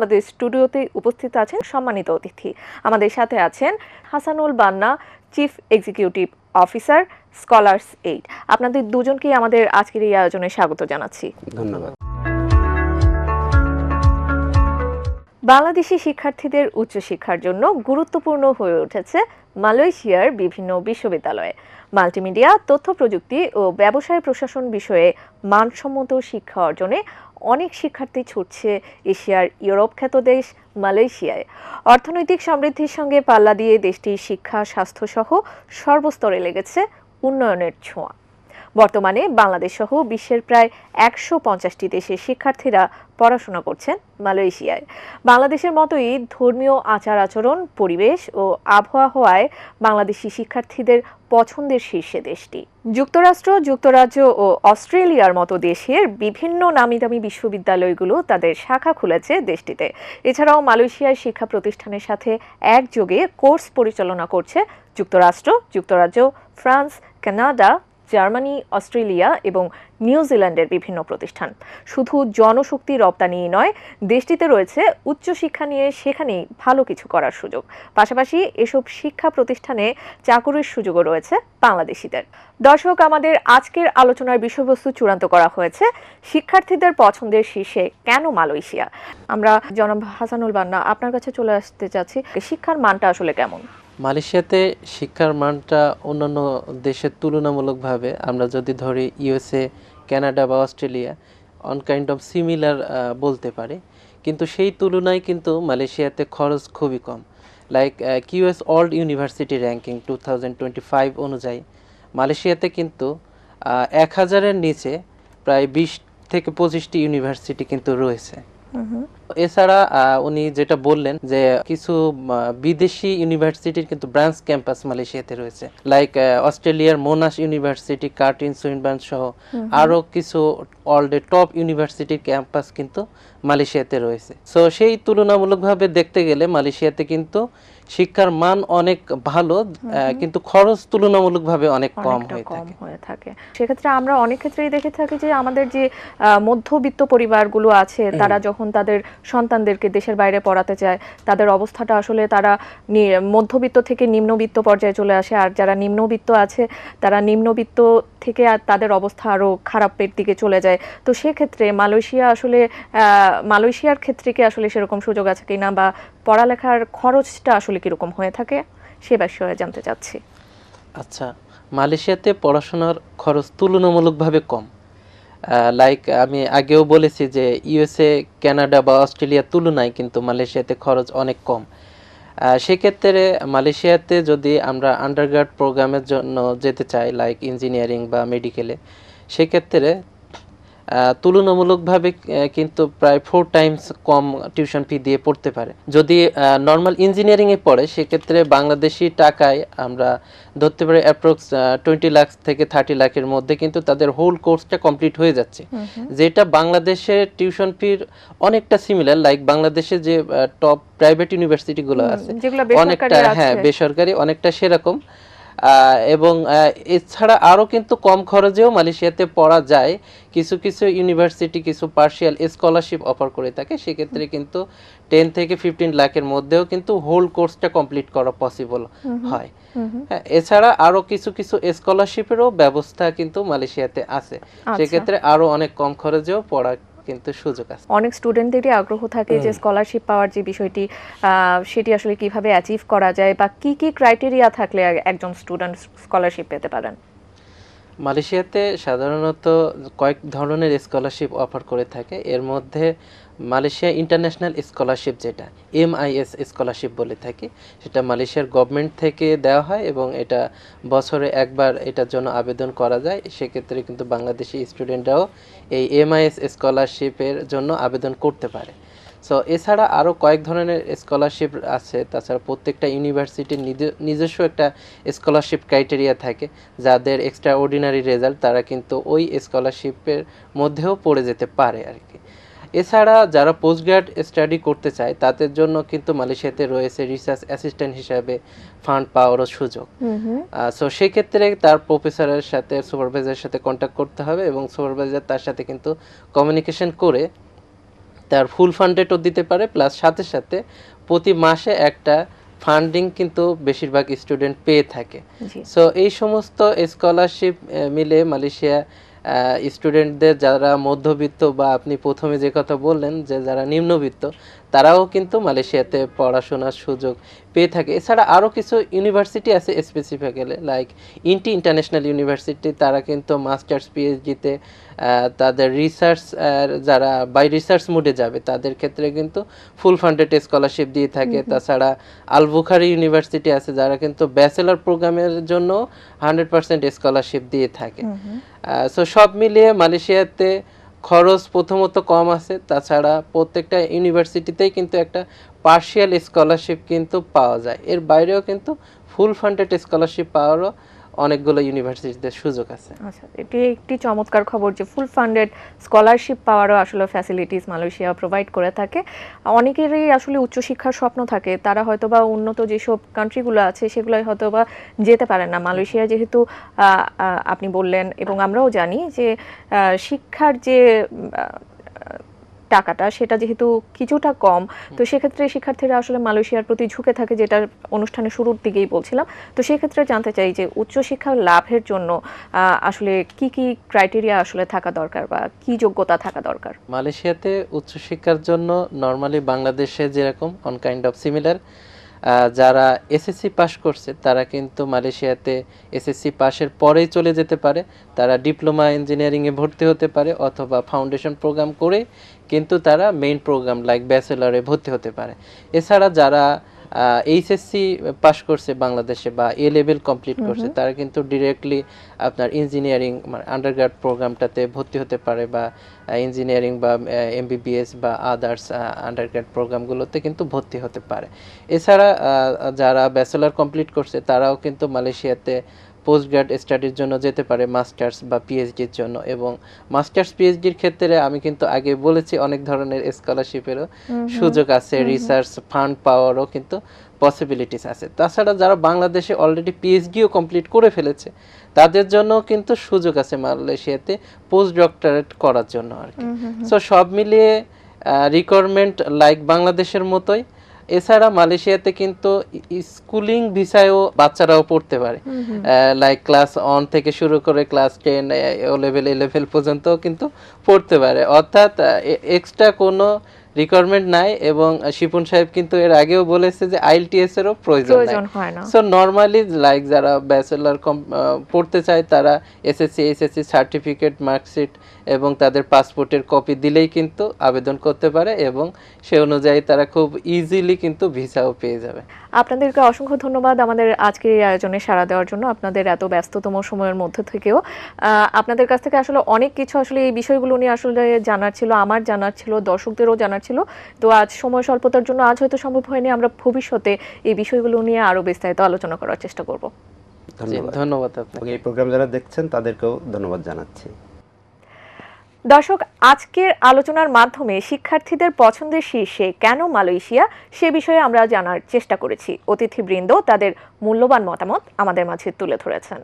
আমাদের স্টুডিওতে উপস্থিত আছেন সম্মানিত অতিথি। আমাদের সাথে আছেন Hasanul Banna chief executive officer Scholars Aid আপনাদের দুজনকেই আমাদের আজকের এই আয়োজনে স্বাগত জানাচ্ছি। ধন্যবাদ। বাংলাদেশি শিক্ষার্থীদের উচ্চশিক্ষার জন্য গুরুত্বপূর্ণ হয়ে উঠেছে মালয়েশিয়ার বিভিন্ন বিশ্ববিদ্যালয়ে। মাল্টিমিডিয়া, তথ্য প্রযুক্তি ও ব্যবসায় প্রশাসন বিষয়ে মানসম্মত শিক্ষা অর্জনে অনেক শিক্ষার্থী ছুটছে এশিয়ার ইউরোপ খ্যাত দেশ মালয়েশিয়ায়। অর্থনৈতিক সমৃদ্ধির সঙ্গে পাল্লা দিয়ে দেশটির শিক্ষা, স্বাস্থ্যসহ সর্বস্তরে লেগেছে উন্নয়নের ছোঁয়া। বর্তমানে বাংলাদেশ সহ বিশ্বের প্রায় একশো পঞ্চাশটি দেশের শিক্ষার্থীরা পড়াশোনা করছেন মালয়েশিয়ায়। বাংলাদেশের মতোই ধর্মীয় আচার আচরণ, পরিবেশ ও আবহাওয়া হওয়ায় বাংলাদেশি শিক্ষার্থীদের পছন্দের শীর্ষে দেশটি। যুক্তরাষ্ট্র, যুক্তরাজ্য ও অস্ট্রেলিয়ার মতো দেশের বিভিন্ন নামি দামি বিশ্ববিদ্যালয়গুলো তাদের শাখা খুলেছে দেশটিতে। এছাড়াও মালয়েশিয়ার শিক্ষা প্রতিষ্ঠানের সাথে একযোগে কোর্স পরিচালনা করছে যুক্তরাষ্ট্র, যুক্তরাজ্য, ফ্রান্স, কানাডা জার্মানি, অস্ট্রেলিয়া এবং নিউজিল্যান্ডের বিভিন্ন প্রতিষ্ঠান। শুধু জনশক্তি রপ্তানি নয়, দেশটিতে রয়েছে উচ্চশিক্ষা নিয়ে সেখানেই ভালো কিছু করার সুযোগ। পাশাপাশি এসব শিক্ষা প্রতিষ্ঠানে চাকুরির সুযোগও রয়েছে বাংলাদেশিদের। দর্শক, আমাদের আজকের আলোচনার বিষয়বস্তু চূড়ান্ত করা হয়েছে। শিক্ষার্থীদের পছন্দের শীর্ষে কেন মালয়েশিয়া? আমরা জনাব হাসানুল বান্না, আপনার কাছে চলে আসতে চাচ্ছি, শিক্ষার মানটা আসলে কেমন? মালয়েশিয়াতে শিক্ষার মানটা অন্যান্য দেশের তুলনামূলকভাবে, আমরা যদি ধরি ইউএসএ, কানাডা বা Australia on kind of similar বলতে পারি। কিন্তু সেই তুলনায় কিন্তু মালয়েশিয়াতে খরচ খুবই কম। Like QS world university ranking two thousand twenty five অনুযায়ী, মালয়েশিয়াতে কিন্তু এক হাজারের নিচে প্রায় বিশ থেকে পঁচিশটি ইউনিভার্সিটি কিন্তু রয়েছে। এছাড়া উনি যেটা বললেন যে কিছু বিদেশি ইউনিভার্সিটির কিন্তু ব্রাঞ্চ ক্যাম্পাস মালয়েশিয়াতে রয়েছে। লাইক অস্ট্রেলিয়ার মোনাস ইউনিভার্সিটি কার্টিন সুইনবার্ন সহ আরও কিছু ওয়ার্ল্ডের টপ ইউনিভার্সিটির ক্যাম্পাস কিন্তু মালয়েশিয়াতে রয়েছে। সো সেই তুলনামূলকভাবে দেখতে গেলে মালয়েশিয়াতে কিন্তু শিক্ষার মান অনেক ভালো কিন্তু খরচ তুলনামূলকভাবে অনেক কম হয়ে থাকে। সেক্ষেত্রে আমরা অনেক ক্ষেত্রেই দেখে থাকি যে আমাদের যে মধ্যবিত্ত পরিবারগুলো আছে তারা যখন তাদের সন্তানদেরকে দেশের বাইরে পড়াতে চায়। তাদের অবস্থাটা আসলে তারা মধ্যবিত্ত থেকে নিম্নবিত্ত পর্যায়ে চলে আসে। আর যারা নিম্নবিত্ত আছে, তারা নিম্নবিত্ত থেকে আর তাদের অবস্থা আরও খারাপের দিকে চলে যায়। তো সেক্ষেত্রে মালয়েশিয়া আসলে মালয়েশিয়ার ক্ষেত্রে কি আসলে সেরকম সুযোগ আছে কিনা বা পড়ালেখার খরচটা আসলে কীরকম হয়ে থাকে? সে বিষয়ে জানতে চাচ্ছি। আচ্ছা মালয়েশিয়াতে পড়াশোনার খরচ তুলনামূলকভাবে কম। লাইক আমি আগেও বলেছি যে ইউএসএ কানাডা বা অস্ট্রেলিয়ার তুলনায় কিন্তু মালয়েশিয়াতে খরচ অনেক কম। সেক্ষেত্রে মালয়েশিয়াতে যদি আমরা আন্ডারগ্রাড প্রোগ্রামের জন্য যেতে চাই লাইক ইঞ্জিনিয়ারিং বা মেডিকেলে সেক্ষেত্রে তুলনামূলকভাবে কিন্তু প্রায় ফোর টাইমস কম টিউশন ফি দিয়ে পড়তে পারে। যদি নর্মাল ইঞ্জিনিয়ারিংয়ে পড়ে সেক্ষেত্রে বাংলাদেশি টাকায় আমরা ধরতে পারি অ্যাপ্রক্স টোয়েন্টি লাখ থেকে থার্টি লাখের মধ্যে কিন্তু তাদের হোল কোর্সটা কমপ্লিট হয়ে যাচ্ছে। যেটা বাংলাদেশের টিউশন ফির অনেকটা সিমিলার লাইক বাংলাদেশে যে টপ প্রাইভেট ইউনিভার্সিটিগুলো আছে অনেকটা হ্যাঁ বেসরকারি অনেকটা সেরকম। এবং এছাড়া আরও কিন্তু কম খরচেও মালয়েশিয়াতে পড়া যায়। কিছু কিছু ইউনিভার্সিটি কিছু পার্শিয়াল স্কলারশিপ অফার করে থাকে। সেক্ষেত্রে কিন্তু টেন থেকে ফিফটিন লাখের মধ্যেও কিন্তু হোল কোর্সটা কমপ্লিট করা পসিবল হয়। হ্যাঁ, এছাড়া আরও কিছু কিছু স্কলারশিপেরও ব্যবস্থা কিন্তু মালয়েশিয়াতে আছে। সেক্ষেত্রে আরও অনেক কম খরচেও পড়া কিন্তু সুযোগ আছে। অনেক স্টুডেন্টদেরই আগ্রহ থাকে যে স্কলারশিপ পাওয়ার যে বিষয়টি আহ, সেটি আসলে কীভাবে অ্যাচিভ করা যায় বা কি কি ক্রাইটেরিয়া থাকলে একজন স্টুডেন্ট স্কলারশিপ পেতে পারেন। মালয়েশিয়াতে সাধারণত কয়েক ধরনের স্কলারশিপ অফার করে থাকে। এর মধ্যে মালয়েশিয়া ইন্টারন্যাশনাল স্কলারশিপ যেটা এমআইএস স্কলারশিপ বলে থাকি, সেটা মালয়েশিয়ার গভর্নমেন্ট থেকে দেওয়া হয় এবং এটা বছরে একবার এটার জন্য আবেদন করা যায়। সেক্ষেত্রে কিন্তু বাংলাদেশি স্টুডেন্টরাও এই এমআইএস স্কলারশিপের জন্য আবেদন করতে পারে। সো এছাড়া আরও কয়েক ধরনের স্কলারশিপ আছে তাছাড়া প্রত্যেকটা ইউনিভার্সিটির নিজস্ব একটা স্কলারশিপ ক্রাইটেরিয়া থাকে যাদের এক্সট্রা অর্ডিনারি রেজাল্ট তারা কিন্তু ওই স্কলারশিপের মধ্যেও পড়ে যেতে পারে আর কি এছাড়া যারা পোস্ট গ্রাড স্টাডি করতে চায় তাদের জন্য কিন্তু মালয়েশিয়াতে রয়েছে রিসার্চ অ্যাসিস্ট্যান্ট হিসাবে ফান্ড পাওয়ারও সুযোগ। সো সেই ক্ষেত্রে তার প্রফেসরের সাথে সুপারভাইজারের সাথে কন্ট্যাক্ট করতে হবে এবং সুপারভাইজার তার সাথে কিন্তু কমিউনিকেশন করে তার ফুল ফান্ডেডও দিতে পারে প্লাস সাথে সাথে প্রতি মাসে একটা ফান্ডিং কিন্তু বেশিরভাগ স্টুডেন্ট পেয়ে থাকে। সো এই সমস্ত স্কলারশিপ মিলে মালয়েশিয়া স্টুডেন্টদের যারা মধ্যবিত্ত বা আপনি প্রথমে যে কথা বললেন যে যারা নিম্নবিত্ত তারাও কিন্তু মালয়েশিয়াতে পড়াশোনার সুযোগ পেয়ে থাকে। এছাড়া আরও কিছু ইউনিভার্সিটি আছে specifically like Inti international university তারা কিন্তু মাস্টার্স পিএইচডিতে তাদের রিসার্চ যারা বাই রিসার্চ মোডে যাবে তাদের ক্ষেত্রে কিন্তু ফুল ফান্ডেড স্কলারশিপ দিয়ে থাকে। তাছাড়া আলবুখারি ইউনিভার্সিটি আছে যারা কিন্তু ব্যাচেলর প্রোগ্রামের জন্য হান্ড্রেড পার্সেন্ট স্কলারশিপ দিয়ে থাকে। সো সব মিলিয়ে মালয়েশিয়াতে খরচ প্রথমত কম আছে, তাছাড়া প্রত্যেকটা ইউনিভার্সিটিতেই কিন্তু একটা পার্শিয়াল স্কলারশিপ কিন্তু পাওয়া যায়। এর বাইরেও কিন্তু ফুল ফান্ডেড স্কলারশিপ পাওয়ারও অনেকগুলো ইউনিভার্সিটিতে সুযোগ আছে। আচ্ছা এটি একটি চমৎকার খবর যে ফুল ফান্ডেড স্কলারশিপ পাওয়ারও আসলে ফ্যাসিলিটিস মালয়েশিয়া প্রোভাইড করে থাকে। অনেকেরই আসলে উচ্চশিক্ষার স্বপ্ন থাকে, তারা হয়তো বা উন্নত যেসব কান্ট্রিগুলো আছে সেগুলোই হয়তো বা যেতে পারে না। মালয়েশিয়া যেহেতু আপনি বললেন এবং আমরাও জানি যে শিক্ষার যে টাকাটা সেটা যেহেতু কিছুটা কম তো সেক্ষেত্রে শিক্ষার্থীরা আসলে মালয়েশিয়ার প্রতি ঝুঁকে থাকে যেটা অনুষ্ঠানের শুরুর দিকেই বলছিলাম। তো সেক্ষেত্রে জানতে চাই যে উচ্চশিক্ষা লাভের জন্য আসলে কি কি ক্রাইটেরিয়া আসলে থাকা দরকার বা কি যোগ্যতা থাকা দরকার? মালয়েশিয়াতে উচ্চশিক্ষার জন্য নর্মালি বাংলাদেশে যেরকম অন কাইন্ড অফ সিমিলার যারা এসএসসি পাস করছে, তারা কিন্তু মালয়েশিয়াতে এসএসসি পাশের পরেই চলে যেতে পারে। তারা ডিপ্লোমা ইঞ্জিনিয়ারিংয়ে ভর্তি হতে পারে অথবা ফাউন্ডেশন প্রোগ্রাম করে কিন্তু তারা মেইন প্রোগ্রাম লাইক ব্যাচেলরে ভর্তি হতে পারে। এছাড়া যারা এইচএসসি পাস করছে বাংলাদেশে বা এ লেভেল কমপ্লিট করছে তারা কিন্তু ডিরেক্টলি আপনার ইঞ্জিনিয়ারিং মানে আন্ডারগ্রাড প্রোগ্রামটাতে ভর্তি হতে পারে বা ইঞ্জিনিয়ারিং বা এমবিবিএস বা আদার্স আন্ডারগ্রাড প্রোগ্রামগুলোতে কিন্তু ভর্তি হতে পারে। এছাড়া যারা ব্যাচেলার কমপ্লিট করছে তারাও কিন্তু মালয়েশিয়াতে পোস্ট গ্রাড স্টাডির জন্য যেতে পারে মাস্টার্স বা পিএইচডির জন্য। এবং মাস্টার্স পিএইচডির ক্ষেত্রে আমি কিন্তু আগে বলেছি অনেক ধরনের স্কলারশিপেরও সুযোগ আছে রিসার্চ ফান্ড পাওয়ারও কিন্তু পসিবিলিটিস আছে। তাছাড়া যারা বাংলাদেশে অলরেডি পিএইচডিও কমপ্লিট করে ফেলেছে তাদের জন্য কিন্তু সুযোগ আছে মালয়েশিয়াতে পোস্ট ডক্টরেট করার জন্য আর কি। সো সব মিলিয়ে রিকোয়ারমেন্ট লাইক বাংলাদেশের মতোই এছাড়া মালয়েশিয়াতে কিন্তু স্কুলিং ভিসায়ও বাচ্চারাও পড়তে পারে। লাইক ক্লাস ওয়ান থেকে শুরু করে class ten O level level পর্যন্ত কিন্তু পড়তে পারে। অর্থাৎ এক্সট্রা কোনো রিকোয়ারমেন্ট নাই এবং শিপন সাহেব কিন্তু এর আগেও বলেছে যে আইএলটিএস এরও প্রয়োজন হয় না। সো নর্মালি লাইক যারা ব্যাচেলার পড়তে চায় তারা এসএসসি এসএসসি সার্টিফিকেট মার্কশিট এবং তাদের পাসপোর্টের কপি দিলেই কিন্তু আবেদন করতে পারে এবং সে অনুযায়ী তারা খুব ইজিলি কিন্তু ভিসাও পেয়ে যাবে। আপনাদেরকে অসংখ্য ধন্যবাদ আমাদের আজকের এই আয়োজনে সাড়া দেওয়ার জন্য আপনাদের এত ব্যস্ততম সময়ের মধ্যে থেকেও। আহ, আপনাদের কাছ থেকে আসলে অনেক কিছু আসলে এই বিষয়গুলো নিয়ে আসলে জানার ছিল আমার জানার ছিল দর্শকদেরও জানার ছিল। তো আজ সময় স্বল্পতার জন্য আজ হয়তো সম্ভব হয়নি আমরা ভবিষ্যতে এই বিষয়গুলো নিয়ে আরও বিস্তারিত আলোচনা করার চেষ্টা করব। ধন্যবাদ। ধন্যবাদ আপনাকে। এই প্রোগ্রাম যারা দেখছেন তাদেরকেও ধন্যবাদ জানাচ্ছি। দর্শক, আজকের আলোচনার মাধ্যমে শিক্ষার্থীদের পছন্দের শীর্ষে কেন মালয়েশিয়া? সে বিষয়ে আমরা জানার চেষ্টা করেছি। অতিথিবৃন্দ তাদের মূল্যবান মতামত আমাদের মাঝে তুলে ধরেছেন।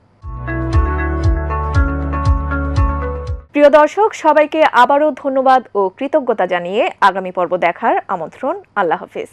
প্রিয় দর্শক, সবাইকে আবারও ধন্যবাদ ও কৃতজ্ঞতা জানিয়ে আগামী পর্ব দেখার আমন্ত্রণ। আল্লাহ হাফিজ।